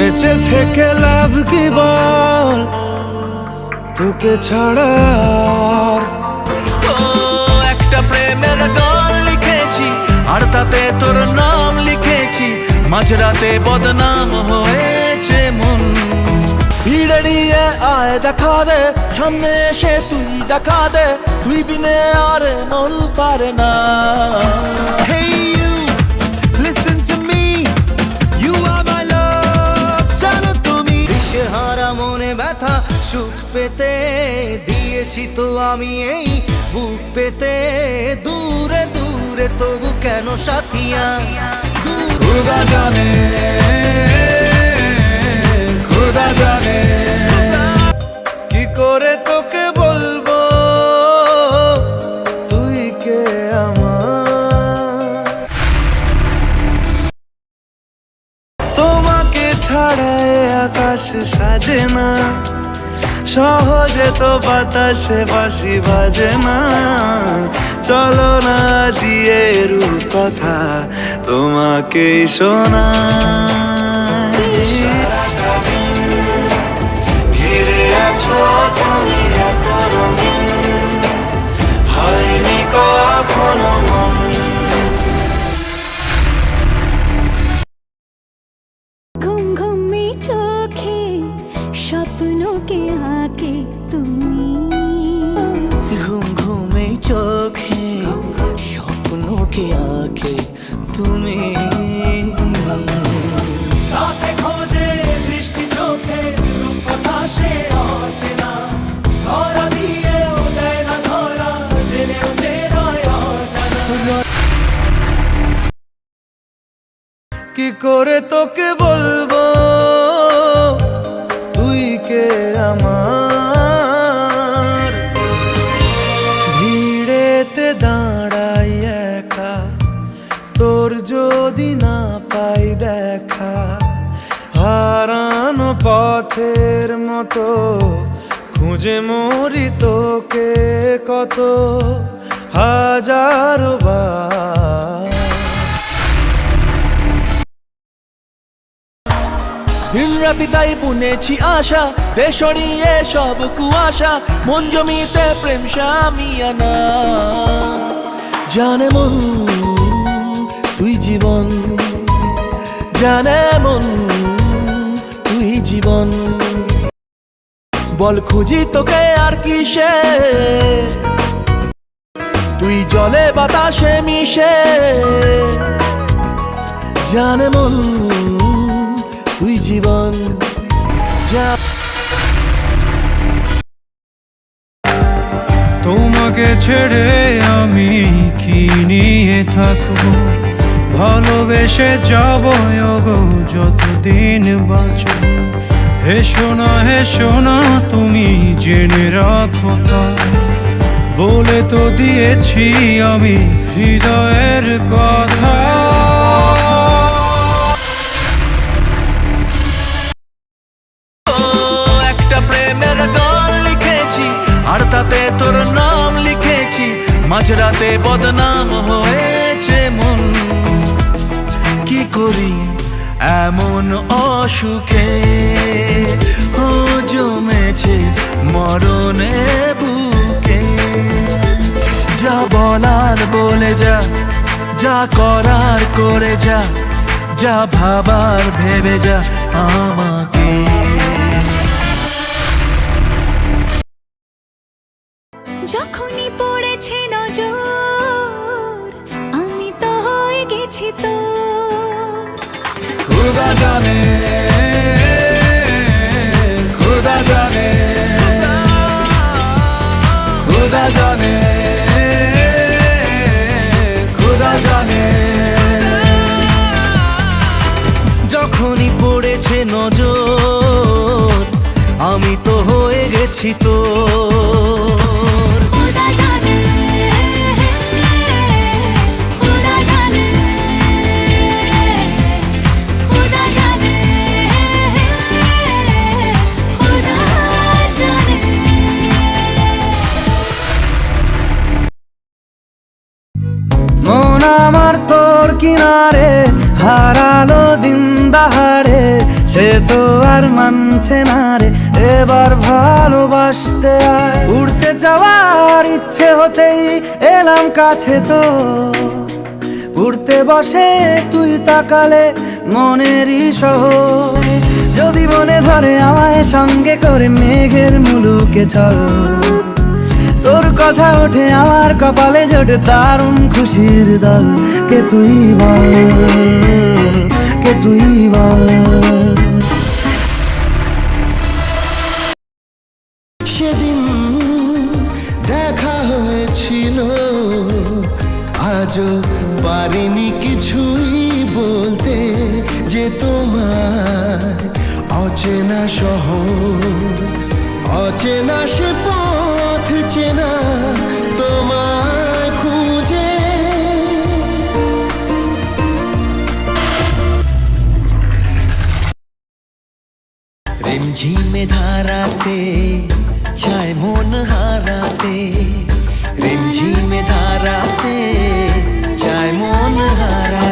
বেঁচে থেকে লাভ কি বল? তোকে ছাড়া একটা প্রেমের গান লিখেছি, আর তাতে তোর নাম লিখেছি। মাঝরাতে বদনাম হয়েছে মন। ভিড়ে নিয়ে আয়, দেখা দে, সামনে এসে তুই দেখা দে, তুই বিনে আর মন পারে না। পেতে দিয়েছি তো আমি এই বুক পেতে। দূরে দূরে তবু কেন সাথিয়া? খুদা জানে খুদা জানে। কি করে তোকে বলব? তুই কে আমার? তোমাকে ছাড়া এ আকাশ সাজে না। সহজে তো বাতাসে বাসি বাজে না। চলো না জিয়ে কথা তোমাকে শোনা ঘিরে আছো তুমি এত রঙিন। করে তোকে বলব, তুই কে আমার? ভিড়েতে দাঁড়াই একা, তোর যদি না পাই দেখা, হারানো পথের মতো, খুঁজে মরি তোকে কত, হাজারো বার। রাতি তাই বুনেছি আশা দেশরিয়ে সব কুয়াশা, মন জমিতে প্রেম সামিয়ানা জানে মন, তুই জীবন। জানে মন, তুই জীবন। বল, খুঁজি তোকে আর কিসে? তুই জলে বাতাসে মিশে। জানে মন তুই জীবন যা তোমাকে ছেড়ে আমি কি নিয়ে থাকব? ভালোবেসে যাব গো যতদিন বাঁচব হেসো না হেসো না, তুমি জেনে রাখো তা। বলে তো দিয়েছি আমি হৃদয়ের কথা। মাঝরাতে বদনাম হয়েছে মন। কি করি এমন অসুখে? ও জমেছে মরণে বুকে। যা বলার বলে যা যা করার করে যা যা ভাবার ভেবে যা আমাকে। যখনই পড়েছে নজর হয়ে গেছি তো মন কিনারে হারালো দিন দাহাড়ে সে তো আর মানছে না রে। এবার ভালোবাসতে আয়। উড়তে যাওয়ার ইচ্ছে হতেই এলাম কাছে তো। উড়তে বসে তুই তাকালে মনেরই শহর যদি মনে ধরে আমায় সঙ্গে করে মেঘের মুলুকে চল। তোর কথা ওঠে আমার কপালে জোটে দারুণ খুশির দল। কে তুই বল? কে তুই বল? আজও পারিনি কিছুই বলতে যে তোমার অচেনা শহর, অচেনা সে পথ চেনা তোমায় খুঁজে। রিমঝিমে ধারাতে চায় মন হারাতে রিমঝিমে ধারাতে।